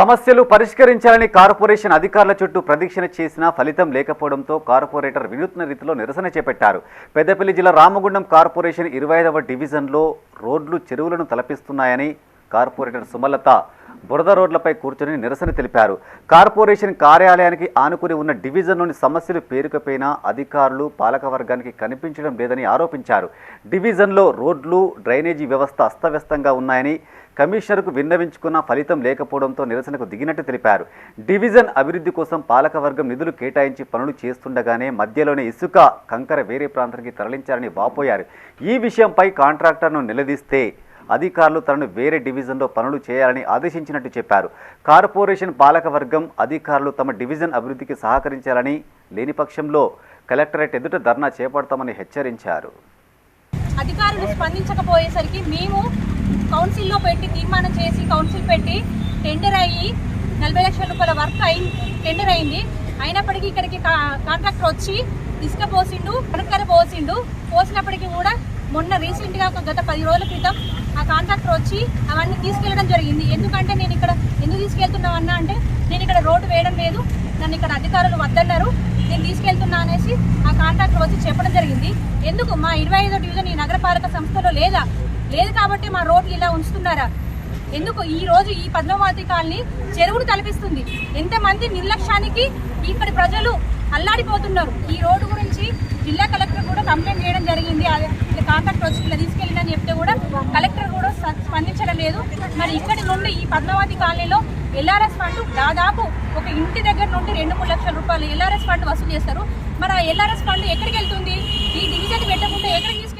సమస్యలు పరిష్కరించాలని కార్పొరేషన్ అధికారుల చుట్టూ ప్రదీక్షణ చేసినా ఫలితం లేకపోవడంతో కార్పొరేటర్ వినూత్న రీతిలో నిరసన చేపట్టారు. పెద్దపల్లి జిల్లా రామగుండం కార్పొరేషన్ ఇరవై ఐదవ డివిజన్లో రోడ్లు చెరువులను తలపిస్తున్నాయని కార్పొరేటర్ సుమలత బురద రోడ్లపై కూర్చొని నిరసన తెలిపారు. కార్పొరేషన్ కార్యాలయానికి ఆనుకుని ఉన్న డివిజన్లోని సమస్యలు పేరుకపోయినా అధికారులు పాలకవర్గానికి కనిపించడం లేదని ఆరోపించారు. డివిజన్లో రోడ్లు డ్రైనేజీ వ్యవస్థ అస్తవ్యస్తంగా ఉన్నాయని కమిషనర్కు విన్నవించుకున్న ఫలితం లేకపోవడంతో నిరసనకు దిగినట్టు తెలిపారు. డివిజన్ అభివృద్ధి కోసం పాలకవర్గం నిధులు కేటాయించి పనులు చేస్తుండగానే మధ్యలోనే ఇసుక కంకర వేరే ప్రాంతానికి తరలించారని వాపోయారు. ఈ విషయంపై కాంట్రాక్టర్ను నిలదీస్తే అధికారులు తనను వేరే డివిజన్లో పనులు చేయాలని ఆదేశించినట్టు చెప్పారు. కార్పొరేషన్ పాలకవర్గం అధికారులు తమ డివిజన్ అభివృద్ధికి సహకరించాలని లేని పక్షంలో కలెక్టరేట్ ఎదుట ధర్నా చేపడతామని హెచ్చరించారు. అధికారులు స్పందించకపోయేసరికి మేము కౌన్సిల్లో పెట్టి తీర్మానం చేసి కౌన్సిల్ పెట్టి టెండర్ అయ్యి నలభై లక్షల రూపాయల వర్క్ అయి టెండర్ అయింది. అయినప్పటికీ ఇక్కడికి కా- కాంట్రాక్టర్ వచ్చి ఇసుక పోసిండు కనుక్కర పోసిండు. పోసినప్పటికీ కూడా మొన్న రీసెంట్గా ఒక గత పది రోజుల క్రితం ఆ కాంట్రాక్టర్ వచ్చి అవన్నీ తీసుకెళ్ళడం జరిగింది. ఎందుకంటే నేను ఇక్కడ ఎందుకు తీసుకెళ్తున్నామన్నా అంటే నేను ఇక్కడ రోడ్డు వేయడం లేదు నన్ను ఇక్కడ అధికారులు వద్దన్నారు నేను తీసుకెళ్తున్నా అనేసి ఆ కాంట్రాక్టర్ వచ్చి చెప్పడం జరిగింది. ఎందుకు? మా ఇరవై ఐదో డివిజన్ ఈ నగరపాలక సంస్థలో లేదా? లేదు కాబట్టి మా రోడ్లు ఇలా ఉంచుతున్నారా? ఎందుకు? ఈ రోజు ఈ పద్మావతి కాలనీ చెరువును తలపిస్తుంది. ఎంతమంది నిర్లక్ష్యానికి ఇక్కడి ప్రజలు అల్లాడిపోతున్నారు. ఈ రోడ్డు గురించి జిల్లా కలెక్టర్ కూడా కంప్లైంట్ చేయడం జరిగింది. వాళ్ళ కాంట్రాక్ట్ వచ్చి ఇలా తీసుకెళ్ళిందని చెప్తే కూడా కలెక్టర్ కూడా స్పందించడం లేదు. మరి ఇక్కడి నుండి ఈ పద్మావతి కాలనీలో ఎల్ఆర్ఎస్ ఫండ్ దాదాపు ఒక ఇంటి దగ్గర నుండి రెండు మూడు లక్షల రూపాయలు ఎల్ఆర్ఎస్ ఫండ్ వసూలు చేస్తారు. మరి ఆ ఎల్ఆర్ఎస్ ఫండ్ ఎక్కడికి వెళ్తుంది? ఈ డివిజన్ పెట్టకుండా ఎక్కడికి తీసుకెళ్తారు